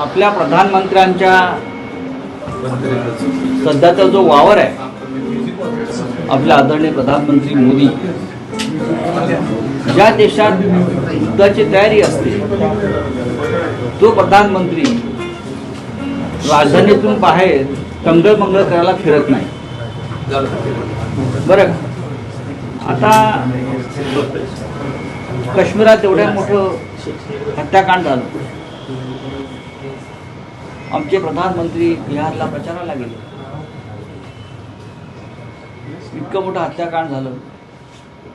आपल्या प्रधानमंत्र्यांच्या सध्याचा जो वावर आहे आपले आदरणीय प्रधानमंत्री मोदी ज्या देशात युद्धाची तयारी असते तो प्रधानमंत्री राजधानीतून बाहेर कंगळमंगळ करायला फिरत नाही. बरं आता काश्मीरात एवढ्या मोठं हत्याकांड झालं. आमचे प्रधानमंत्री बिहारला प्रचाराला गेले. इतकं मोठं हत्याकांड झालं.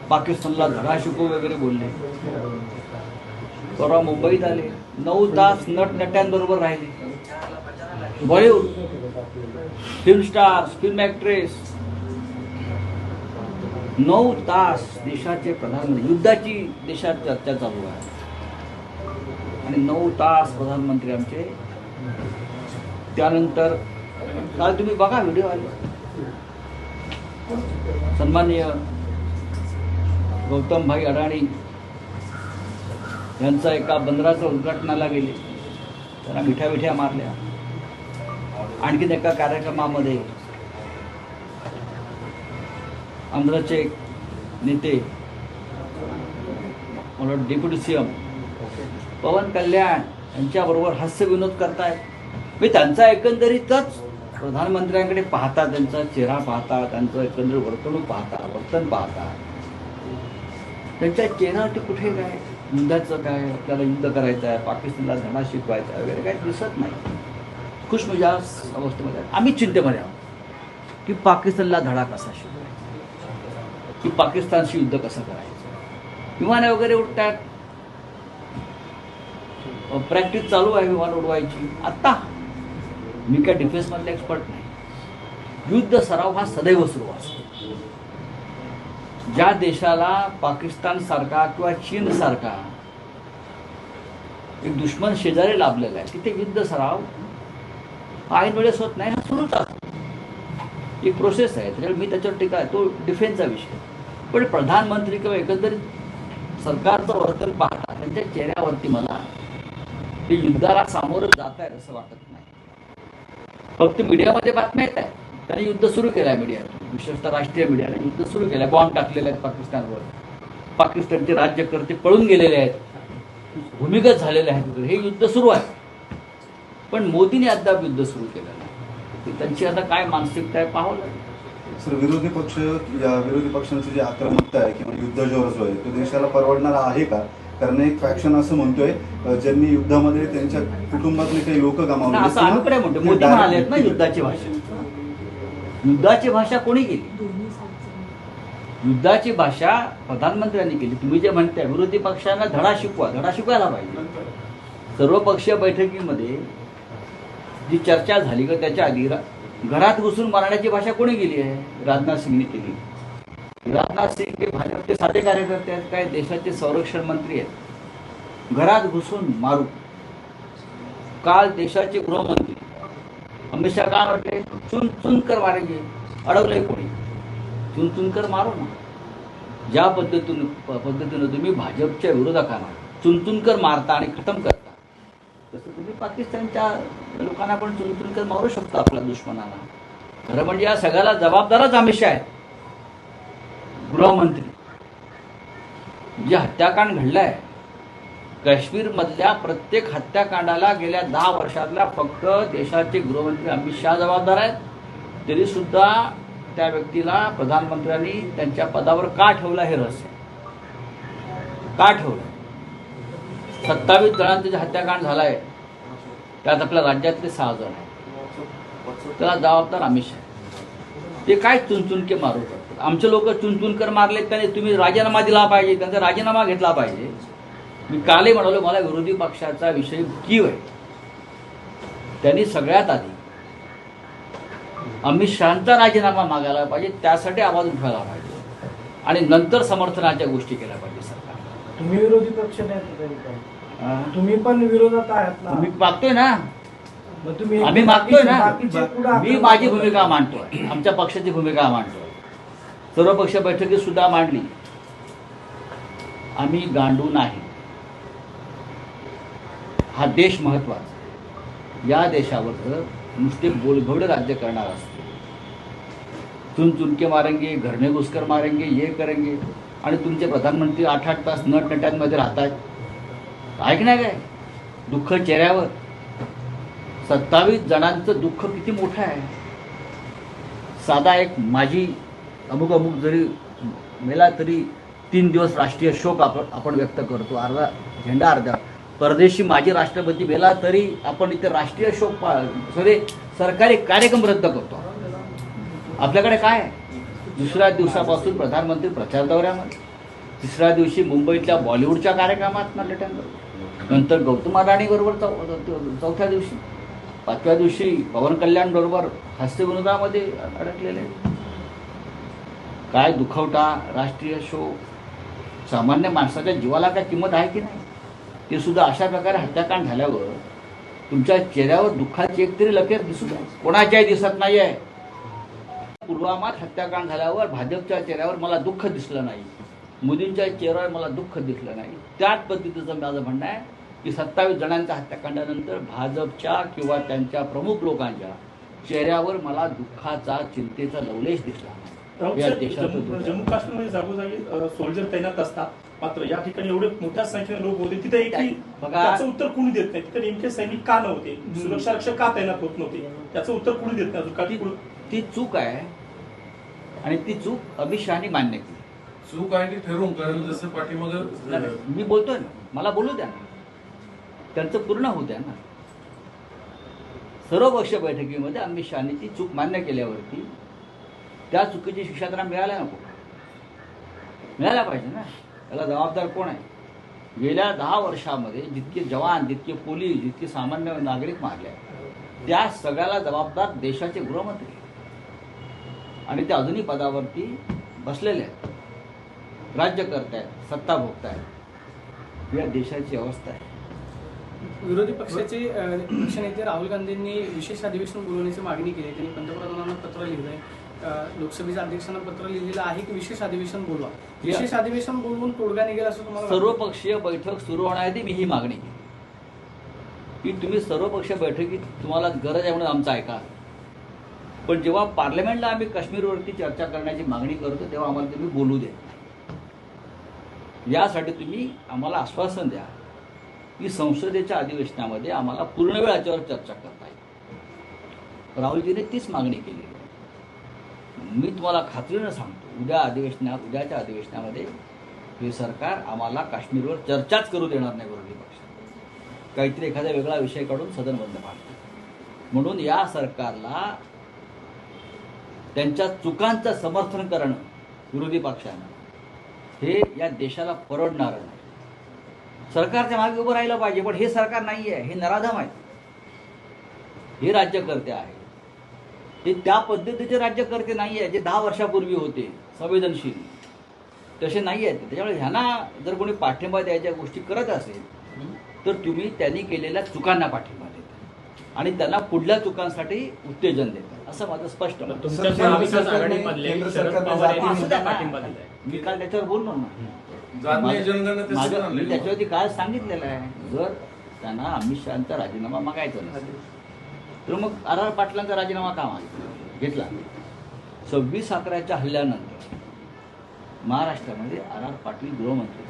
पाकिस्तानला धडा शिकू वगैरे बोलले. परवा मुंबईत आले. नऊ तास नटनट्यांबरोबर राहिले. Bollywood film stars film actress नऊ तास देशाचे प्रधानमंत्री युद्धाची देशात चर्चा चालू आहे. आणि नऊ तास प्रधानमंत्री आमचे त्यानंतर काल तुम्ही बघा व्हिडिओ आले. सन्माननीय गौतम भाई अडाणी यांचा एका बंदराचं उद्घाटनाला गेले. त्यांना मिठ्या मिठ्या मारल्या. आणखीन एका कार्यक्रमामध्ये आंध्रचे नेते मला deputy C M Pawan Kalyan यांच्याबरोबर हास्य विनोद करतायत. मी त्यांचा एकंदरीतच प्रधानमंत्र्यांकडे पाहता त्यांचा चेहरा पाहता त्यांचं एकंदरीत वर्तणूक पाहता वर्तन पाहता त्यांच्या चेहऱ्यावरती कुठे काय युद्धाचं काय आपल्याला युद्ध करायचं आहे पाकिस्तानला धडा शिकवायचा आहे वगैरे काही दिसत नाही. खुश म्हणजे अवस्थेमध्ये आम्ही चिंतेमध्ये आहोत की पाकिस्तानला धडा कसा शिकवायचा? की पाकिस्तानशी युद्ध कसं करायचं? विमाने वगैरे उठतात प्रॅक्टिस चालू आहे विमान उडवायची. आत्ता मी काय डिफेन्समधला एक्सपर्ट नाही. युद्ध सराव हा सदैव सुरू असतो. ज्या देशाला पाकिस्तान सारखा किंवा चीन सारखा एक दुश्मन शेजारी लाभलेला आहे तिथे युद्ध सराव ऐन वेळेस होत नाही हा सुरूच असतो. एक प्रोसेस आहे त्याच्यावर मी त्याच्यावर टीका आहे तो डिफेन्सचा विषय. पण प्रधानमंत्री किंवा एकंदरीत सरकारचं वर्तन पाहता त्यांच्या चेहऱ्यावरती मला ते युद्धाला सामोरं जात आहे असं वाटत नाही. फक्त मीडियामध्ये बातम्या येत आहेत. त्यांनी युद्ध सुरू केलं आहे मीडियाने विशेषतः राष्ट्रीय मीडियाने युद्ध सुरू केलं आहे बॉम्ब टाकलेले आहेत पाकिस्तानवर. पाकिस्तानचे राज्यकर्ते पळून गेलेले आहेत. भूमिगत झालेले आहेत हे युद्ध सुरू आहे. पण मोदीने अद्याप युद्ध सुरू केलं आहे त्यांची आता काय मानसिकता आहे पाहावं लागेल. सर विरोधी पक्ष या विरोधी पक्षांची जी आक्रमकता आहे किंवा युद्ध जोर जो आहे तो देशाला परवडणारा आहे का? कारण एक फॅक्शन असं म्हणतोय ज्यांनी युद्धामध्ये त्यांच्या कुटुंबातले काही लोक गमावले. ना युद्धाची भाषा. युद्धाची भाषा कोणी केली? युद्धाची भाषा प्रधानमंत्र्यांनी केली. तुम्ही जे म्हणताय विरोधी पक्षांना धडा शिकवा. धडा शिकवायला पाहिजे. सर्वपक्षीय बैठकीमध्ये जी चर्चा झाली का त्याच्या आधी घरात घुसून मारण्याची भाषा कोणी केली आहे? राजनाथ सिंगने केली. राजनाथ सिंग हे भाजपचे साधे कार्यकर्ते आहेत काय देशाचे संरक्षण मंत्री आहेत. घरात घुसून मारू. काल देशाचे गृहमंत्री अमित शहा काय म्हटले? चुन चुनकर मारायचे. अडवले कोणी? चुन चुनकर मारू ना. ज्या पद्धतीनं पद्धतीनं तुम्ही भाजपच्या विरोधकांना चुनचुनकर मारता आणि खतम करता तसं तुम्ही पाकिस्तानच्या लोकांना पण चुनचुनकर मारू शकता आपल्या दुश्मनाला. खरं म्हणजे या सगळ्याला जबाबदारच अमित शहा आहेत. गृहमंत्री. जे हत्याकांड घडलंय काश्मीरमधल्या प्रत्येक हत्याकांडाला गेल्या दहा वर्षातल्या फक्त देशाचे गृहमंत्री अमित शहा जबाबदार आहेत. तरीसुद्धा त्या व्यक्तीला प्रधानमंत्र्यांनी त्यांच्या पदावर का ठेवलं हे रहस्य? का ठेवलं? सत्तावीस जणांचं जे हत्याकांड झालंय त्यात आपल्या राज्यातले सहा जण आहेत. त्याला जबाबदार अमित शहा ते काय चुनचुनके मारू? आमचे लोक चुनचुनकर मारले त्याने तुम्ही राजीनामा दिला पाहिजे त्यांचा राजीनामा घेतला पाहिजे. मी कालही म्हणालो मला विरोधी पक्षाचा विषय कीव आहे त्यांनी सगळ्यात आधी अमित शहाचा राजीनामा मागायला पाहिजे त्यासाठी आवाज उठवायला पाहिजे. आणि नंतर समर्थनाच्या गोष्टी केल्या पाहिजे सरकार तुम्ही विरोधी पक्ष नाही तुम्ही पण विरोधात आहात मी मागतोय ना. आम्ही मागतोय ना. मी माझी. भूमिका मांडतोय. आमच्या पक्षाची भूमिका मांडतोय. सर्व पक्ष बैठकीत सुद्धा मांडली. आम्ही गांडू नाही. हा देश महत्त्वाचा या देशावर नुसते बोलघोडे राज्य करणार असते. चुन चुनके मारेंगे घरने घुसकर मारेंगे ये करेंगे. आणि तुमचे प्रधानमंत्री आठ आठ तास नटनट्यांमध्ये राहतात ऐक नाही काय? दुःख चेहऱ्यावर. सत्तावीस जणांचं दुःख किती मोठं आहे. साधा एक माझी अमुक अमुक जरी मेला तरी तीन दिवस राष्ट्रीय शोक आपण आपण व्यक्त करतो. अर्धा झेंडा अर्धा. परदेशी माजी राष्ट्रपती मेला तरी आपण इथे राष्ट्रीय शोक पा सॉरी सरकारी कार्यक्रम रद्द करतो. आपल्याकडे काय दुसऱ्या दिवसापासून प्रधानमंत्री प्रचार दौऱ्यामध्ये. तिसऱ्या दिवशी मुंबईतल्या बॉलिवूडच्या कार्यक्रमात नटंग नंतर गौतम अदाणी बरोबर चौ चौथ्या दिवशी. पाचव्या दिवशी पवन कल्याण बरोबर हास्यविनोदामध्ये अडकलेले. काय दुखवटा राष्ट्रीय शो सामान्य माणसाच्या जीवाला काय किंमत आहे की नाही? ते सुद्धा अशा प्रकारे हत्याकांड झाल्यावर तुमच्या चेहऱ्यावर दुःखाची एक तरी लकेर दिसू द्या. कोणाच्याही दिसत नाही आहे पुलवामात हत्याकांड झाल्यावर भाजपच्या चेहऱ्यावर मला दुःख दिसलं नाही. मोदींच्या चेहऱ्यावर मला दुःख दिसलं नाही. त्याच पद्धतीचं माझं म्हणणं आहे की सत्तावीस जणांच्या हत्याकांडानंतर भाजपच्या किंवा त्यांच्या प्रमुख लोकांच्या चेहऱ्यावर मला दुःखाचा चिंतेचा लवलेश दिसला. जम्मू दुःख. जम्मू काश्मीरमध्ये जागोजागी सोल्जर तैनात असतात. मात्र या ठिकाणी एवढे मोठ्या संख्येने लोक होते तिथे एकही बघा. त्याचं उत्तर कुणी देत नाही. तिथे नेमके सैनिक का नव्हते? सुरक्षा रक्षक का तैनात होत नव्हते? त्याचं उत्तर कुणी देत नाही? का ती चूक आहे. आणि ती चूक अमित शहानी मान्य केली. चूक आहे ती ठरवून कारण जसं पाठीमाग मी बोलतोय ना. मला बोलू द्या ना. त्यांचं पूर्ण होऊ द्या ना. सर्वपक्ष बैठकीमध्ये अमित शहानी ती चूक मान्य केल्यावरती त्या चुकीची शिक्षा त्यांना मिळाल्या नको. मिळायला पाहिजे ना. त्याला जबाबदार कोण आहे? गेल्या दहा वर्षामध्ये जितके जवान जितके पोलीस जितके सामान्य नागरिक मारले त्या सगळ्याला जबाबदार देशाचे गृहमंत्री. आणि ते अजूनही पदावरती बसलेले आहेत. राज्य करतायत सत्ता भोगतायत. या देशाची अवस्था आहे. विरोधी पक्षाचे पक्षनेते राहुल गांधींनी विशेष अधिवेशन बोलवण्याची मागणी केली त्यांनी पंतप्रधानांना पत्र लिहिलं आहे लोकसभेच्या अध्यक्षांना पत्र लिहिलेलं आहे की विशेष अधिवेशन बोलवा? विशेष अधिवेशन बोलवून तोडगा निघेल असं तुम्हाला? सर्वपक्षीय बैठक सुरू होण्याआधी मी ही मागणी केली की तुम्ही सर्वपक्षीय बैठकीत तुम्हाला गरज आहे म्हणून आमचं ऐका. पण जेव्हा पार्लमेंटला आम्ही काश्मीरवरती चर्चा करण्याची मागणी करतो तेव्हा आम्हाला तुम्ही बोलू द्या. यासाठी तुम्ही आम्हाला आश्वासन द्या की संसदेच्या अधिवेशनामध्ये आम्हाला पूर्ण वेळ याच्यावर चर्चा करता येईल. राहुलजीने तीच मागणी केली मी तुम्हाला खात्रीनं सांगतो उद्या अधिवेशनात उद्याच्या अधिवेशनामध्ये हे सरकार आम्हाला काश्मीरवर चर्चाच करू देणार नाही विरोधी पक्ष. काहीतरी एखादा वेगळा विषय काढून सदन बंद पाडतो म्हणून या सरकारला त्यांच्या चुकांचं समर्थन करणं विरोधी पक्षानं हे या देशाला परवडणारं नाही. सरकारच्या मागे उभं राहिलं पाहिजे पण हे सरकार नाही आहे हे नराधम आहे. हे राज्यकर्ते आहे हे त्या पद्धतीचे राज्यकर्ते नाही आहे जे दहा वर्षापूर्वी होते संवेदनशील. तसे नाही आहेत त्याच्यामुळे ह्यांना जर कोणी पाठिंबा द्यायच्या गोष्टी करत असेल तर तुम्ही त्यांनी केलेल्या चुकांना पाठिंबा देता. आणि त्यांना पुढल्या चुकांसाठी उत्तेजन देता. असं माझं स्पष्ट मी काल त्याच्यावर बोललो ना. मी. त्याच्यावरती काय सांगितलेलं आहे. जर त्यांना अमित शहाचा राजीनामा मागायचा नसेल तर मग आर आर पाटलांचा राजीनामा का मागितला घेतला? सव्वीस अकराच्या हल्ल्यानंतर महाराष्ट्रामध्ये आर आर पाटील गृहमंत्री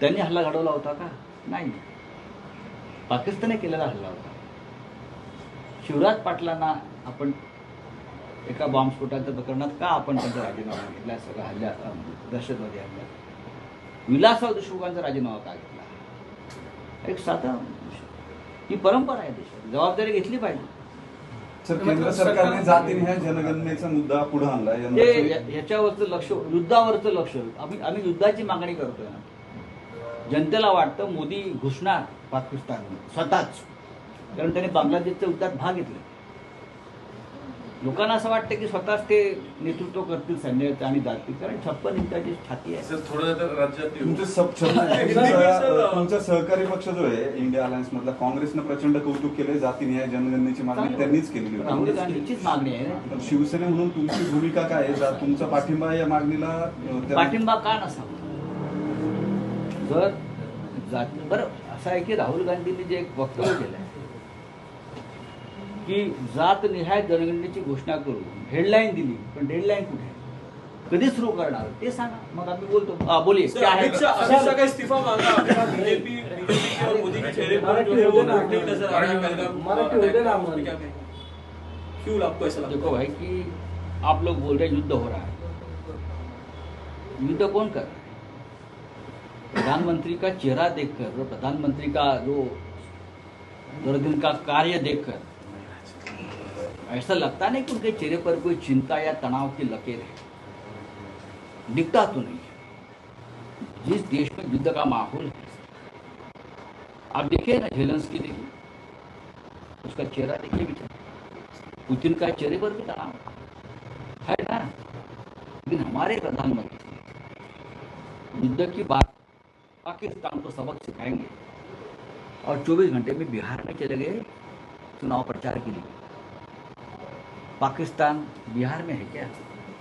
त्यांनी हल्ला घडवला होता का? नाही. पाकिस्तानने केलेला हल्ला होता. शिवराज पाटलांना आपण एका बॉम्बस्फोटाच्या प्रकरणात का आपण त्यांचा राजीनामा घेतला? सगळा हल्ल्या म्हणजे दहशतवादी हल्ला विलासराव देशमुखांचा राजीनामा का घेतला? एक साधा ही परंपरा आहे देशात. जबाबदारी घेतली पाहिजे. सर केंद्र सरकारने जातीनिहाय जनगणनेचा मुद्दा पुढे आणला ते लक्ष युद्धावरचं लक्ष. आम्ही आम्ही युद्धाची मागणी करतोय ना. जनतेला वाटतं मोदी घुसणार पाकिस्तान स्वतःच. कारण त्यांनी बांगलादेशच्या युद्धात भाग घेतले लोकांना असं वाटतं की स्वतःच ते नेतृत्व करतील सैन्याचं आणि जातील कारण छप्पन इंचाची छाती आहे. सर थोडं तर राज्यात येऊ. तुमचे सहकारी पक्ष जो आहे इंडिया अलायन्स मधला काँग्रेसनं प्रचंड कौतुक केले जातीनिहाय जनगणनेची मागणी त्यांनीच केलेली गांधीचीच मागणी आहे शिवसेने म्हणून तुमची भूमिका काय आहे? तुमचा पाठिंबा या मागणीला पाठिंबा का नसावा? जर जात बरं असं आहे की राहुल गांधींनी जे एक वक्तव्य केलं की जात निहाय जनगणनेची घोषणा करू. हेडलाईन दिली पण डेडलाईन कुठे? कधी सुरू करणार? ते सांगा. मग आम्ही बोलतो. बोलिये. क्या है? इस्तीफा मांगा बीजेपी बीजेपी मोदी के चेहरे पर जो है वो नज़र आ रहा है पहलगाम मराठी होते ना अटैक। क्या कहेंगे? क्यों आपको ऐसा देखो भाई कि आप लोग बोल रहे युद्ध हो रहा है। युद्ध कौन कर रहा है? प्रधानमंत्री का चेहरा देखकर प्रधानमंत्री का जो दो दिन का कार्य देखकर ऐसा लगता नहीं कि उनके चेहरे पर कोई चिंता या तनाव की लकीर है। दिखता तो नहीं है। जिस देश में युद्ध का माहौल है, आप देखिए ना झेलेंसकी देखिए, उसका चेहरा देखिए बेचारा पुतिन का चेहरे पर भी तनाव है। ना? लेकिन हमारे प्रधानमंत्री युद्ध की बात पाकिस्तान को सबक सिखाएँगे और 24 घंटे में बिहार में चले गए चुनाव प्रचार के लिए। पाकिस्तान बिहार में है क्या?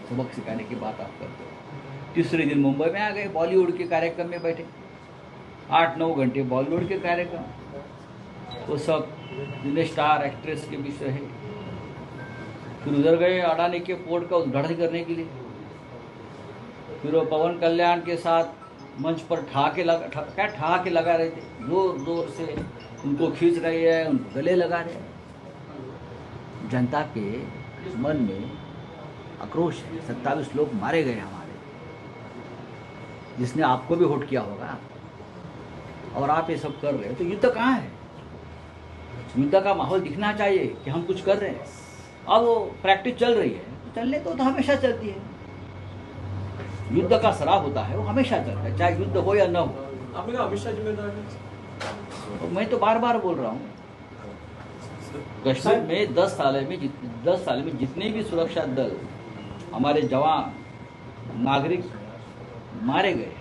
सबक सिखाने की बात आप करते हो। तीसरे दिन मुंबई में आ गए बॉलीवुड के कार्यक्रम में बैठे। आठ नौ घंटे बॉलीवुड के कार्यक्रम। वो सब जिन्हें स्टार एक्ट्रेस के विषय है फिर उधर गए अडानी के पोर्ट का उद्घाटन करने के लिए। फिर वो पवन कल्याण के साथ मंच पर ठहाके लगा ठा, क्या ठहाके लगा रहे थे? ज़ोर ज़ोर से उनको खींच रहे हैं उनको गले लगा रहे हैं। जनता के मन में आक्रोश है सत्ताईस लोग मारे गए हमारे। जिसने आपको भी वोट किया होगा। और आप ये सब कर रहे हो तो युद्ध कहाँ है? युद्ध का माहौल दिखना चाहिए कि हम कुछ कर रहे हैं। अब वो प्रैक्टिस चल रही है। चलने तो, तो हमेशा चलती है। युद्ध का शराब होता है वो हमेशा चलता है चाहे युद्ध हो या न हो। आपने कहा शाह जिम्मेदार है। मैं तो बार बार बोल रहा हूँ कश्मीर में दस साल में दस साल में जितने भी सुरक्षा दल हमारे जवान, नागरिक मारे गए,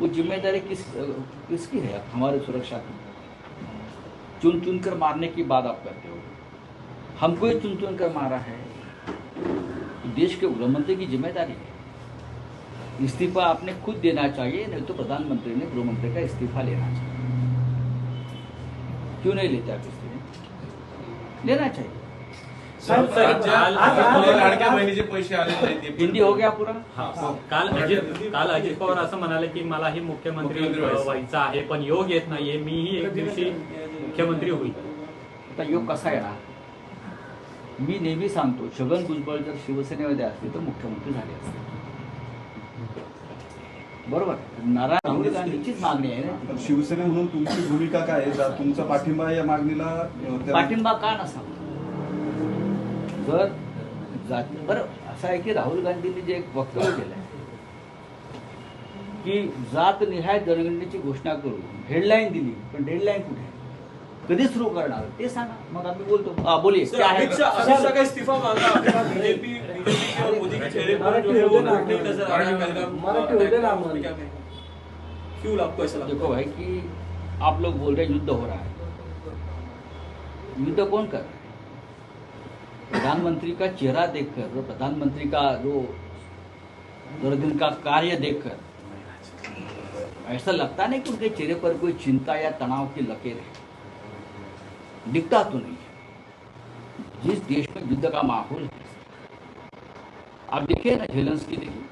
वो ज़िम्मेदारी किस, किसकी है हमारे सुरक्षा की? चुन चुन कर मारने की बात आप करते हो। हमको ही चुन चुन कर मारा है देश के गृहमंत्री की ज़िम्मेदारी है। इस्तीफा आपने खुद देना चाहिए, नहीं तो प्रधानमंत्री ने गृहमंत्री का इस्तीफा लेना चाहिए। क्यों नहीं लेते आप लेना चाहिए हिंदी हो गया पूरा. हा. काल अजित काल अजित पवार असं म्हणाले की मलाही मुख्यमंत्री मुख्यमंत्री व्हायचं. व्हायचं आहे पण योग येत नाहीये. मीही एक दिवशी मुख्यमंत्री होईल. आता योग कसा येणार? मी नेहमी सांगतो छगन भुजबळ जर शिवसेनेमध्ये असते तर मुख्यमंत्री झाले असते बरोबर. नारायण राहुल गांधीचीच मागणी आहे ना. शिवसेना म्हणून तुमची भूमिका काय आहे? तुमचा पाठिंबा या मागणीला पाठिंबा का नसावा? जर जात बरं असं आहे की राहुल गांधींनी जे एक वक्तव्य केलं आहे की जात निहाय जनगणनेची घोषणा करू हेडलाईन दिली पण डेडलाईन कुठे आहे? कधी सुरू करणार? ते सांगा. मग आम्ही बोलतो. हा, बोलिये. देखो भाई कि आप लोग बोल रहे युद्ध हो रहा है। युद्ध कौन कर प्रधानमंत्री का चेहरा देखकर प्रधानमंत्री का जो दो दिन का कार्य देखकर ऐसा लगता नहीं कि उनके चेहरे पर कोई चिंता या तनाव की लकीर है। दिखता तो नहीं है। जिस देश में युद्ध का माहौल है आप देखिए ना झेलेंसकी देखिए।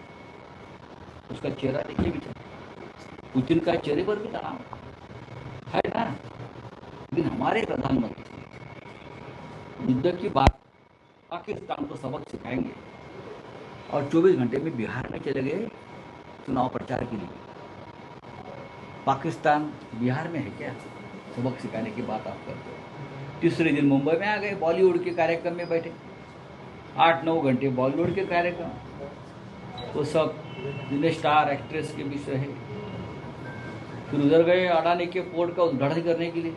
उसका चेहरा देखिए बेचारा पुतिन का चेहरे पर भी तनाव। है ना? लेकिन हमारे प्रधानमंत्री युद्ध की बात पाकिस्तान को सबक सिखाएँगे और 24 घंटे में बिहार में चले गए चुनाव प्रचार के लिए। पाकिस्तान बिहार में है क्या? सबक सिखाने की बात आप करते हो। तीसरे दिन मुंबई में आ गए, बॉलीवुड के कार्यक्रम में बैठे। आठ नौ घंटे बॉलीवुड के कार्यक्रम। वो सब जिन्हें स्टार एक्ट्रेस के विषय है। फिर उधर गए अडानी के पोर्ट का उद्घाटन करने के लिए।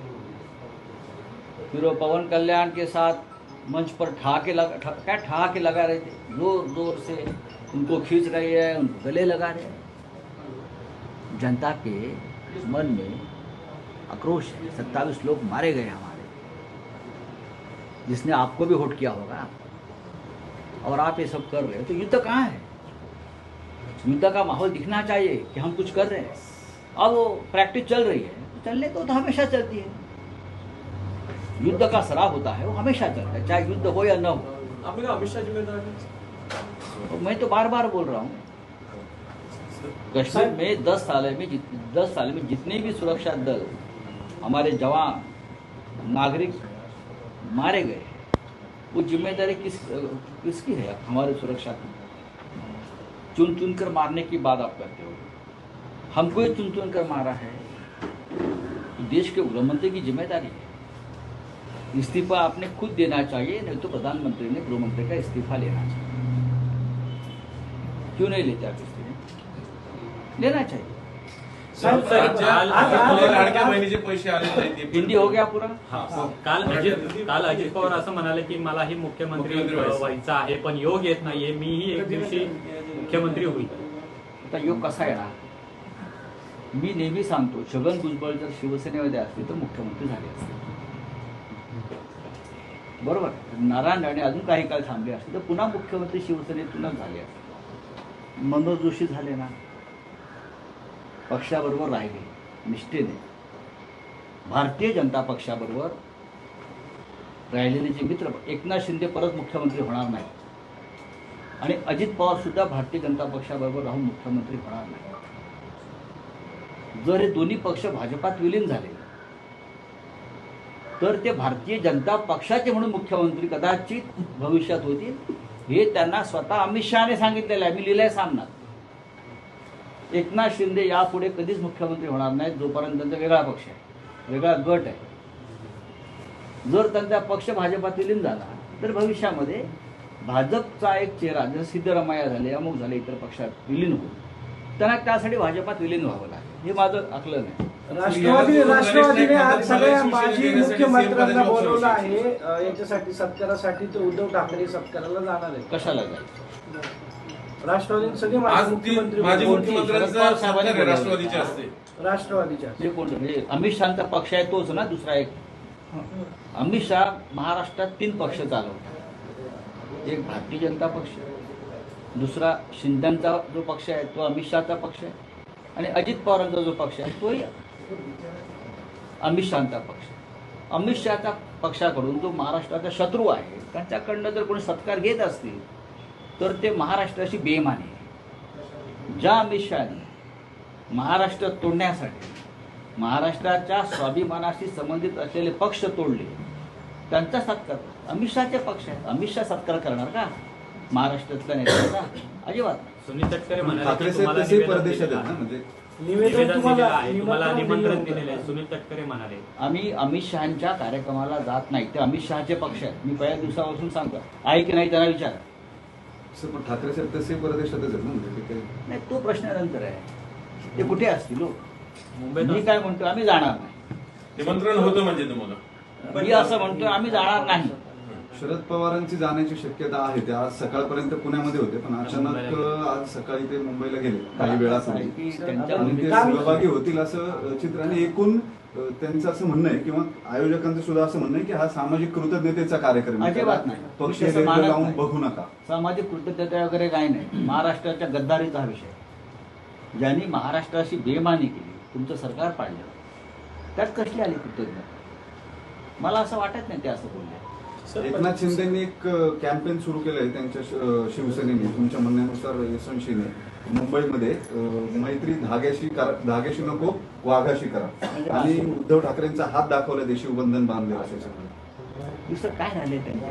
फिर वो पवन कल्याण के साथ मंच पर ठहाके लगा ठा, क्या लगा रहे थे? ज़ोर ज़ोर से उनको खींच रहे हैं उनको गले लगा रहे हैं। जनता के मन में आक्रोश है। सत्ताईस लोग मारे गए हमारे। जिसने आपको भी वोट किया होगा। और आप ये सब कर रहे हो तो युद्ध कहाँ है? युद्ध का माहौल दिखना चाहिए कि हम कुछ कर रहे हैं। अब वो प्रैक्टिस चल रही है। चलने तो, तो हमेशा चलती है। युद्ध का सराव होता है वो हमेशा चलता है चाहे युद्ध हो या न हो। आपने कहा अमित जिम्मेदार है? तो मैं तो बार बार बोल रहा हूँ। कश्मीर में दस साल में दस साल में जितने भी सुरक्षा दल हमारे जवान नागरिक मारे गए। वो ज़िम्मेदारी किस, किसकी है? हमारे सुरक्षा की। चुन चुन कर मारने की बात आप करते हो। हमको ही चुन चुन कर मारा है। तो देश के गृहमंत्री की ज़िम्मेदारी है। इस्तीफा आपने खुद देना चाहिए, नहीं तो प्रधानमंत्री ने गृहमंत्री का इस्तीफा लेना चाहिए। क्यों नहीं लेते आप इस्तीफा? लेना चाहिए। लाडक्या बहिणीचे पैसे आले नाहीत हिंदी हो गया पूरा? काल अजित काल अजित पवार असं म्हणाले की मला ही मुख्यमंत्री. व्हायचं आहे पण योग येत नाहीये. मीही एक दिवशी मुख्यमंत्री होईल. आता योग कसा येणार? मी नेहमी सांगतो छगन भुजबळ जर शिवसेनेमध्ये असते तर मुख्यमंत्री झाले असते. बरोबर? नारायण राणे अजून काही काळ थांबले असते तर पुन्हा मुख्यमंत्री शिवसेनेतूनच झाले असते. मनोज जोशी झाले ना? पक्षाबरोबर राहिले. निष्ठेने. भारतीय जनता पक्षाबरोबर राहिलेले जे मित्र एकनाथ शिंदे परत मुख्यमंत्री होणार नाही आणि अजित पवारसुद्धा भारतीय जनता पक्षाबरोबर राहून मुख्यमंत्री होणार नाही जर हे दोन्ही पक्ष भाजपात विलीन झाले तर ते भारतीय जनता पक्षाचे म्हणून मुख्यमंत्री कदाचित भविष्यात होतील हे त्यांना स्वतः अमित शहाने सांगितलेलं आहे. मी आहे सामनात. एकनाथ शिंदे यापुढे कधीच मुख्यमंत्री होणार नाहीत जोपर्यंत त्यांचा वेगळा पक्ष आहे. वेगळा गट आहे. जर त्यांचा पक्ष भाजपात विलीन झाला तर भविष्यामध्ये भाजपचा एक चेहरा जसं सिद्धरामय्या झाले अमुक झाले इतर पक्षात विलीन होईल. त्यांना त्यासाठी भाजपात विलीन व्हावं लागेल. हे माझं आकलन आहे. राष्ट्रवादी राष्ट्रवादीने आज सगळ्या माजी मुख्यमंत्र्यांना बोलवलं आहे. याच्यासाठी सत्कारासाठी तर उद्धव ठाकरे सत्काराला जाणार आहे कशाला जायचं? राष्ट्रवादी सगळे आज माजी ती मुख्यमंत्री माजी बोलवले. मुख्यमंत्र्यांचं सरकार आहे, राष्ट्रवादीचे असते. राष्ट्रवादीच्या कोण म्हणजे अमित शहाचा पक्ष आहे तोच ना दुसरा एक. अमित शहा महाराष्ट्रात तीन पक्ष चालवतात. एक भारतीय जनता पक्ष दुसरा शिंदेचा जो पक्ष आहे तो अमित शहाचा पक्ष आहे. आणि अजित पवारांचा जो पक्ष आहे तोही अमित शहाचा पक्ष अमित शहाच्या पक्षाकडून जो महाराष्ट्राचा शत्रू आहे त्यांच्याकडनं जर कोणी सत्कार घेत असतील तर ते महाराष्ट्राशी बेमानी आहे. ज्या अमित शहाने महाराष्ट्र तोडण्यासाठी महाराष्ट्राच्या स्वाभिमानाशी संबंधित असलेले पक्ष तोडले त्यांचा सत्कार अमित शहाचे पक्ष आहेत. अमित शहा सत्कार करणार का? महाराष्ट्रातल्या नेत्यांचा? अजिबात. सुनील तटकरे म्हणाले. म्हणजे म्हणाले. आम्ही अमित शहाच्या कार्यक्रमाला जात नाही. ते अमित शहाचे पक्ष आहेत. मी पहिल्या दिवसापासून सांगतो. आहे की नाही त्यांना विचार. सर, पण ठाकरे साहेब तसे परदेशातच आहेत ना म्हणजे ते काही नाही तो प्रश्न नंतर आहे. ते कुठे असतील हो? मुंबईत मी काय म्हणतो आम्ही जाणार नाही. निमंत्रण होतं म्हणजे तुम्हाला. मी असं म्हणतोय आम्ही जाणार नाही. शरद पवारांची जाण्याची शक्यता आहे. ते आज सकाळपर्यंत पुण्यामध्ये होते पण अचानक आज सकाळी ते मुंबईला गेले काही वेळासाठी की त्यांच्या आणि ते काल- सहभागी होतील असं चित्र आणि एकूण त्यांचं असं म्हणणं आहे किंवा आयोजकांचं सुद्धा असं म्हणणं आहे की हा सामाजिक कृतज्ञतेचा कार्यक्रम. अजिबात नाही. लावून. बघू नका. सामाजिक कृतज्ञता वगैरे काही नाही. महाराष्ट्राच्या गद्दारीचा हा विषय ज्यांनी महाराष्ट्राशी बेमानी केली तुमचं सरकार पाडलं त्यात कसली आली कृतज्ञता? मला असं वाटत नाही ते असं बोलले. एकनाथ शिंदेनी एक कॅम्पेन सुरू केलंय त्यांच्या शिवसेनेने. तुमच्या म्हणण्यानुसार यशवंतशीने मुंबईमध्ये मैत्री धाग्याशी करा धाग्याशी नको वाघाशी करा. आणि उद्धव ठाकरेंचा हात दाखवला देशी बंधन बांधले असे दुसरं काय झालंय त्यांच्या